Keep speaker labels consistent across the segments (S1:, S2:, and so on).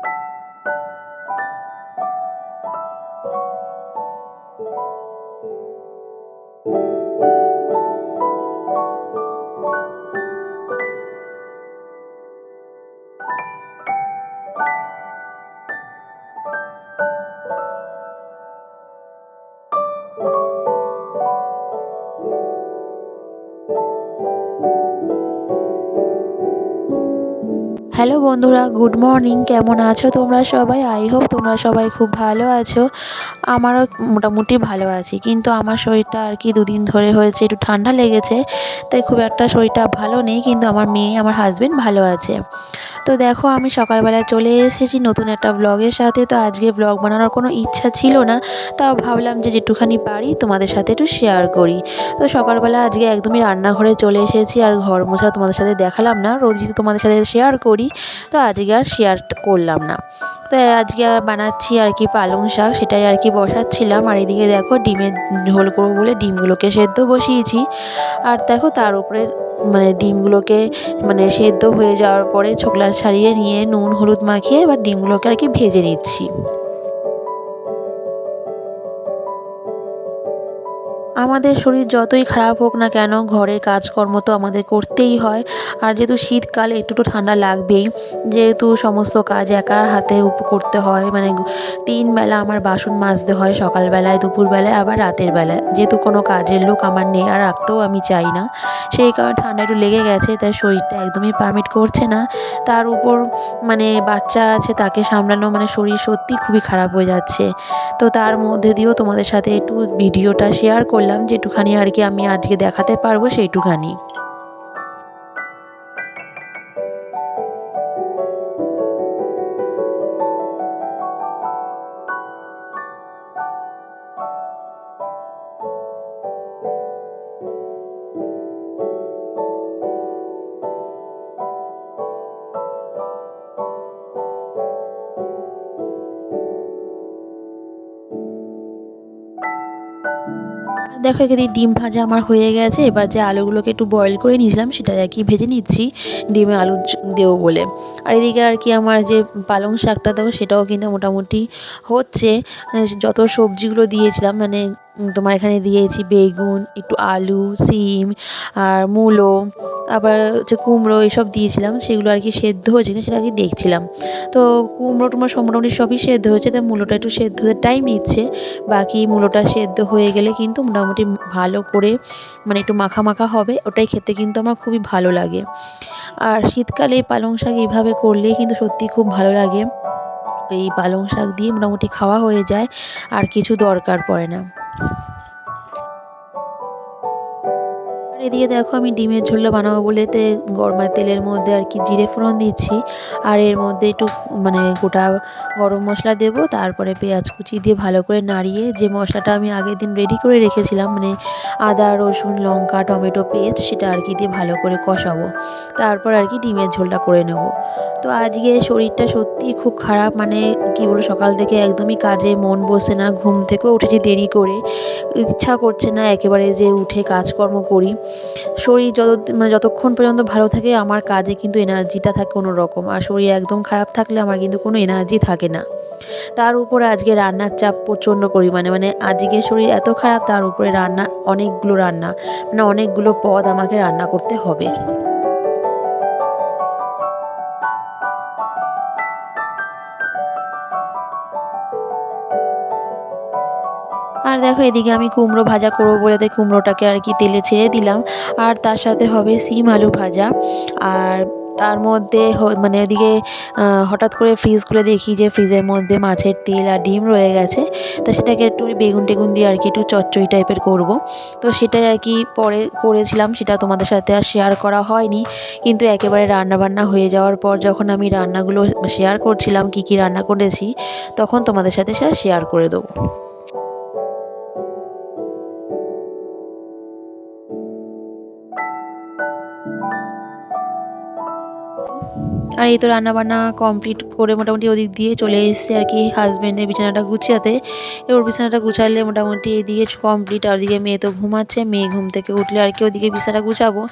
S1: you hello বন্ধুরা, good morning. কেমন আছো তোমরা সবাই? আই হোপ তোমরা সবাই খুব ভালো আছো। আমারও মোটামুটি ভালো আছি, কিন্তু আমার শরীরটা আর কি দুদিন ধরে হয়েছে, একটু ঠান্ডা লেগেছে, তাই খুব একটা শরীরটা ভালো নেই, কিন্তু আমার মেয়ে, আমার হাজব্যান্ড ভালো আছে। তো দেখো, আমি সকালবেলায় চলে এসেছি নতুন একটা ব্লগের সাথে। তো আজকে ব্লগ বানানোর কোনো ইচ্ছা ছিল না, তাও ভাবলাম যে যেটুখানি পারি তোমাদের সাথে একটু শেয়ার করি। তো সকালবেলা আজকে একদমই রান্নাঘরে চলে এসেছি, আর ঘর মোছা তোমাদের সাথে দেখালাম না, রোজই তোমাদের সাথে শেয়ার করি। তো আজকে আর শেয়ার করলাম না। তো আজকে বানাচ্ছি আর কি পালং শাক, সেটাই আর কি বসাচ্ছিলাম। আর এদিকে দেখো ডিমের ঝোল করব বলে ডিমগুলোকে সেদ্ধ বসিয়েছি। আর দেখো তার উপরে মানে ডিমগুলোকে মানে সেদ্ধ হয়ে যাওয়ার পরে ছোকলা ছাড়িয়ে নিয়ে নুন, হলুদ মাখিয়ে এবার ডিমগুলোকে আর কি ভেজে নিচ্ছি। আমাদের শরীর যতই খারাপ হোক না কেন ঘরের কাজকর্ম তো আমাদের করতেই হয়। আর যেহেতু শীতকালে একটু ঠান্ডা লাগবেই, যেহেতু সমস্ত কাজ একার হাতে করতে হয় মানে তিন বেলা আমার বাসন মাজতে হয় সকালবেলায়, দুপুরবেলায়, আবার রাতের বেলায়। যেহেতু কোনো কাজের লোক আমার নেই, আর রাখতেও আমি চাই না। সেই কারণে ঠান্ডা একটু লেগে গেছে, তাই শরীরটা একদমই পারমিট করছে না। তার উপর মানে বাচ্চা আছে, তাকে সামলানো মানে শরীর সত্যি খুবই খারাপ হয়ে যাচ্ছে। তো তার মধ্যে দিয়েও তোমাদের সাথে একটু ভিডিওটা শেয়ার করলাম। বললাম যেটুখানি আর কি আমি আজকে দেখাতে পারব সেইটুখানি। দেখো এখানে ডিম ভাজা আমার হয়ে গেছে, এবার যে আলুগুলোকে একটু বয়েল করে নিয়েছিলাম সেটা আর কি ভেজে নিচ্ছি, ডিমে আলু দেবো বলে। আর এদিকে আর কি আমার যে পালং শাকটা দেবো সেটাও কিন্তু মোটামুটি হচ্ছে। যত সবজিগুলো দিয়েছিলাম মানে তোমার এখানে দিয়েছি বেগুন, একটু আলু, সিম আর মূলো, আবার হচ্ছে কুমড়ো এসব দিয়েছিলাম, সেগুলো আর কি সেদ্ধ হয়েছে না সেটা আর কি দেখছিলাম। তো কুমড়ো টুমড়ো সব মোটামুটি সবই সেদ্ধ হয়েছে, তাই মূলোটা একটু সেদ্ধ হতে টাইম নিচ্ছে, বাকি মূলোটা সেদ্ধ হয়ে গেলে কিন্তু মোটামুটি ভালো করে মানে একটু মাখা মাখা হবে, ওটাই খেতে কিন্তু আমার খুবই ভালো লাগে। আর শীতকালে পালং শাক এইভাবে করলে কিন্তু সত্যি খুব ভালো লাগে। এই পালং শাক দিয়ে মোটামুটি খাওয়া হয়ে যায়, আর কিছু দরকার পড়ে না। you. আর এদিকে দেখো আমি ডিমের ঝোলটা বানাবো বলে তে গরমা তেলের মধ্যে আর কি জিরে ফোড়ন দিচ্ছি। আর এর মধ্যে একটু মানে গোটা গরম মশলা দেব, তারপরে পেঁয়াজ কুচি দিয়ে ভালো করে নাড়িয়ে যে মশলাটা আমি আগের দিন রেডি করে রেখেছিলাম মানে আদা, রসুন, লঙ্কা, টমেটো পেস্ট সেটা আর কি দিয়ে ভালো করে কষাবো। তারপর আর কি ডিমের ঝোলটা করে নেব। তো আজকে শরীরটা সত্যিই খুব খারাপ মানে কি বলব, সকাল থেকে একদমই কাজে মন বসে না, ঘুম থেকেও উঠেছি দেরি করে। ইচ্ছা করছে না একেবারে যে উঠে কাজকর্ম করি। শরীর যত মানে যতক্ষণ পর্যন্ত ভালো থাকে, আমার কাজে কিন্তু এনার্জিটা থাকে কোনো রকম আর শরীর একদম খারাপ থাকলে আমার কিন্তু কোনো এনার্জি থাকে না। তার উপরে আজকে রান্নার চাপ প্রচণ্ড পরিমাণে। মানে আজকে শরীর এত খারাপ, তার উপরে রান্না, অনেকগুলো রান্না মানে অনেকগুলো পদ আমাকে রান্না করতে হবে। আর দেখো এদিকে আমি কুমড়ো ভাজা করব বলে তাই কুমড়োটাকে আর কি তেলে ছেড়ে দিলাম। আর তার সাথে হবে সিম আলু ভাজা। আর তার মধ্যে মানে এদিকে হঠাৎ করে ফ্রিজ খুলে দেখি যে ফ্রিজের মধ্যে মাছের তেল আর ডিম রয়ে গেছে। তো সেটাকে একটু বেগুন টেগুন দিয়ে আর কি একটু চচ্চড়ি টাইপের করব। তো সেটাই আর কি পরে করেছিলাম, সেটা তোমাদের সাথে আর শেয়ার করা হয়নি। কিন্তু একেবারে রান্নাবান্না হয়ে যাওয়ার পর যখন আমি রান্নাগুলো শেয়ার করছিলাম, কি কি রান্না করেছি, তখন তোমাদের সাথে সেটা শেয়ার করে দেবো। আর এই তো রান্নাবান্না কমপ্লিট করে মোটামুটি ওদিক দিয়ে চলে এসেছে আর কি হাজব্যান্ডের বিছানাটা গুছিয়াতে। এবার বিছানাটা গুছালে মোটামুটি এদিকে কমপ্লিট আর ওদিকে মেয়ে তো ঘুমাচ্ছে, মেয়ে ঘুম থেকে উঠলে আর কি ওদিকে বিছানা গুছাবো।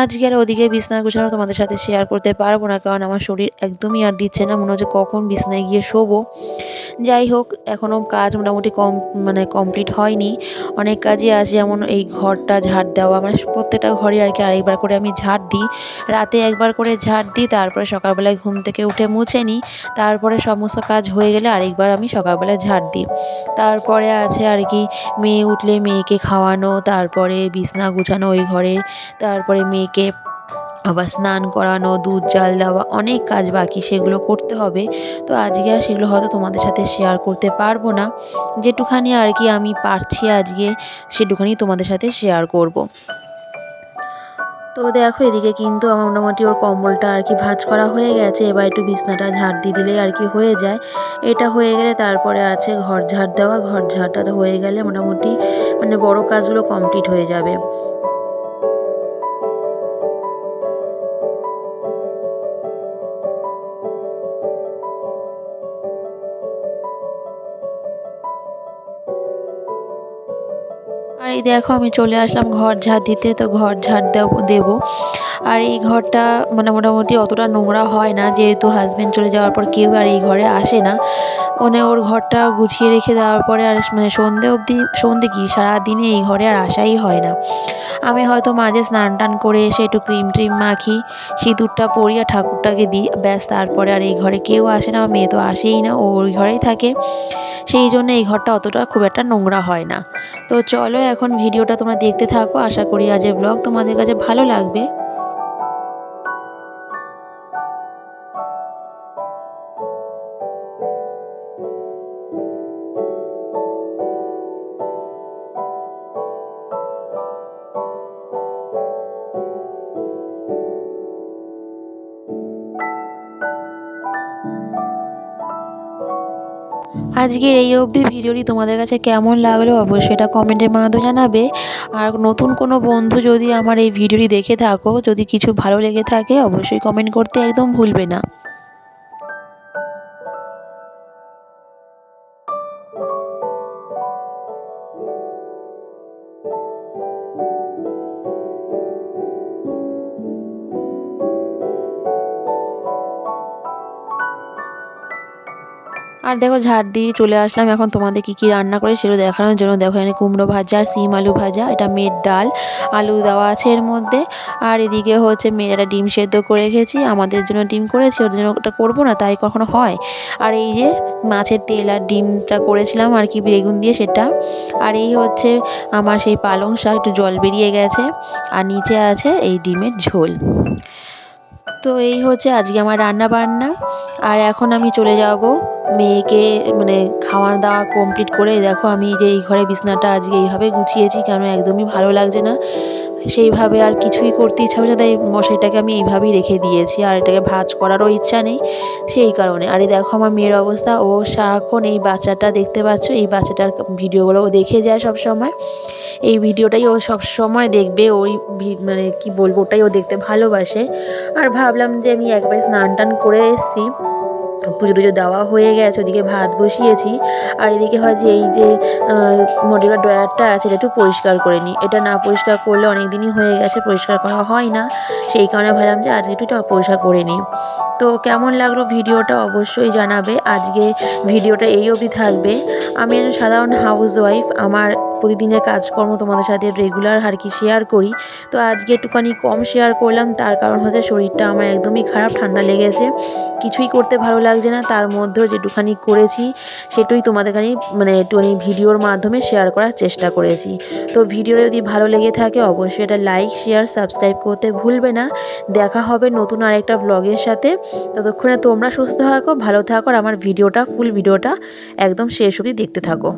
S1: আজকে আর ওদিকে বিছানা গুছানো তোমাদের সাথে শেয়ার করতে পারব না, কারণ আমার শরীর একদমই আর দিচ্ছে না, মনে হচ্ছে কখন বিছানায় গিয়ে শোবো। যাই হোক, এখনও কাজ মোটামুটি কম মানে কমপ্লিট হয়নি। অনেক কাজই আছে, যেমন এই ঘরটা ঝাড় দেওয়া। মানে প্রত্যেকটা ঘরে আর কি আরেকবার করে আমি ঝাড় দিই। রাতে একবার করে ঝাড় দিই, তারপরে সকালবেলায় ঘুম থেকে উঠে মুছে নিই। তারপরে সমস্ত কাজ হয়ে গেলে আরেকবার আমি সকালবেলায় ঝাড় দিই। তারপরে আছে আর কি, মেয়ে উঠলে মেয়েকে খাওয়ানো, তারপরে বিছনা গুছানো ওই ঘরে তারপরে মেয়েকে আবার স্নান করানো, দুধ জাল দেওয়া, অনেক কাজ বাকি সেগুলো করতে হবে। তো আজকে আর সেগুলো হয়তো তোমাদের সাথে শেয়ার করতে পারব না। যেটুখানি আর কি আমি পারছি আজকে, সেটুখানি তোমাদের সাথে শেয়ার করব। তো দেখো, এদিকে কিন্তু আমার মোটামুটি ওর কম্বলটা আর কি ভাজ করা হয়ে গেছে। এবার একটু বিছনাটা ঝাড় দিয়ে দিলেই আর কি হয়ে যায়। এটা হয়ে গেলে তারপরে আছে ঘর ঝাড় দেওয়া। ঘর ঝাড়টা হয়ে গেলে মোটামুটি মানে বড় কাজগুলো কমপ্লিট হয়ে যাবে। এই দেখো আমি চলে আসলাম ঘর ঝাড় দিতে, তো ঘর ঝাড় দেব, দেবো। আর এই ঘরটা মানে মোটামুটি অতটা নোংরা হয় না, যেহেতু হাজব্যান্ড চলে যাওয়ার পর কেউ আর এই ঘরে আসে না। মানে ওর ঘরটা গুছিয়ে রেখে দেওয়ার পরে আর মানে সন্ধে অবধি, সন্ধে কি? সারাদিনে এই ঘরে আর আসাই হয় না। আমি হয়তো মাঝে স্নান টান করে এসে একটু ক্রিম ট্রিম মাখি, সিঁদুরটা পরি আর ঠাকুরটাকে দিই। ব্যাস, তারপরে আর এই ঘরে কেউ আসে না আমার মেয়ে তো আসেই না, ও ওই ঘরেই থাকে। সেই জন্য এই ঘরটা অতটা খুব একটা নোংরা হয় না। তো চলো এখন ভিডিওটা তোমরা দেখতে থাকো। আশা করি আজ ব্লগ তোমাদের কাছে ভালো লাগবে। আজকের এই অবধি ভিডিওটি তোমাদের কাছে কেমন লাগল অবশ্যই এটা কমেন্টের মাধ্যমে জানাবে। আর নতুন কোনো বন্ধু যদি আমার এই ভিডিওটি দেখে থাকো, যদি কিছু ভালো লেগে থাকে, অবশ্যই কমেন্ট করতে একদম ভুলবে না। আর দেখো ঝাড় দিয়ে চলে আসলাম। এখন তোমাদের কী কী রান্না করে সেগুলো দেখানোর জন্য দেখো, এখানে কুমড়ো ভাজা, সিম আলু ভাজা, এটা মেয়ের ডাল, আলু দেওয়া আছে এর মধ্যে। আর এদিকে হচ্ছে মেয়ের একটা ডিম সেদ্ধ করে রেখেছি, আমাদের জন্য ডিম করেছি, ওদের জন্য ওটা করব না, তাই কখনো হয়। আর এই যে মাছের তেল আর ডিমটা করেছিলাম আর কি বেগুন দিয়ে সেটা। আর এই হচ্ছে আমার সেই পালং শাক, একটু জল বেরিয়ে গেছে, আর নিচে আছে এই ডিমের ঝোল। তো এই হচ্ছে আজকে আমার রান্না বান্না আর এখন আমি চলে যাব মেয়েকে মানে খাওয়া দাওয়া কমপ্লিট করে দেখো আমি যে এই ঘরে বিছনাটা আজকে এইভাবে গুছিয়েছি, কেন একদমই ভালো লাগছে না। সেইভাবে আর কিছুই করতে ইচ্ছা হচ্ছে তাই মশাইটাকে আমি এইভাবেই রেখে দিয়েছি, আর এটাকে ভাজ করারও ইচ্ছা নেই সেই কারণে। আর এই দেখো আমার মেয়ের অবস্থা, ও সারাক্ষণ এই বাচ্চাটা দেখতে পাচ্ছ, এই বাচ্চাটার ভিডিওগুলো ও দেখে যায় সব সময় এই ভিডিওটাই ও সব সময় দেখবে, ওই মানে কি বলব, ওটাই ও দেখতে ভালোবাসে। আর ভাবলাম যে আমি একবার স্নান টান করে এসেছি। পুজো টুজো দেওয়া হয়ে গেছে, ওদিকে ভাত বসিয়েছি। আর এদিকে হয় যে এই যে মডিউলার ড্রয়ারটা আছে, এটা একটু পরিষ্কার করে নিই। এটা না পরিষ্কার করলে অনেক দিনই হয়ে গেছে, পরিষ্কার করা হয় না। সেই কারণে ভাবলাম যে আজকে একটু পরিষ্কার করে নিই। তো কেমন লাগল ভিডিওটা অবশ্যই জানাবে। আজকে ভিডিওটা এই অবধি থাকবে। আমি একজন সাধারণ হাউস ওয়াইফ আমার প্রতিদিনের কাজকর্ম তোমাদের সাথে রেগুলার আর কি শেয়ার করি। তো আজকে একটুখানি কম শেয়ার করলাম, তার কারণ হচ্ছে শরীরটা আমার একদমই খারাপ, ঠান্ডা লেগেছে। কিছুই করতে ভালো লাগছে না, তার মধ্যেও যেটুখানি করেছি, সেটুই তোমাদেরখানি মানে একটুখানি ভিডিওর মাধ্যমে শেয়ার করার চেষ্টা করেছি। তো ভিডিওটা যদি ভালো লেগে থাকে, অবশ্যই এটা লাইক শেয়ার সাবস্ক্রাইব করতে ভুলবে না। দেখা হবে নতুন আরেকটা ব্লগের সাথে। ততক্ষণে তোমরা সুস্থ থাকো, ভালো থাকো, আর আমার ভিডিওটা ফুল ভিডিওটা একদম শেষ অবধি দেখতে থাকো।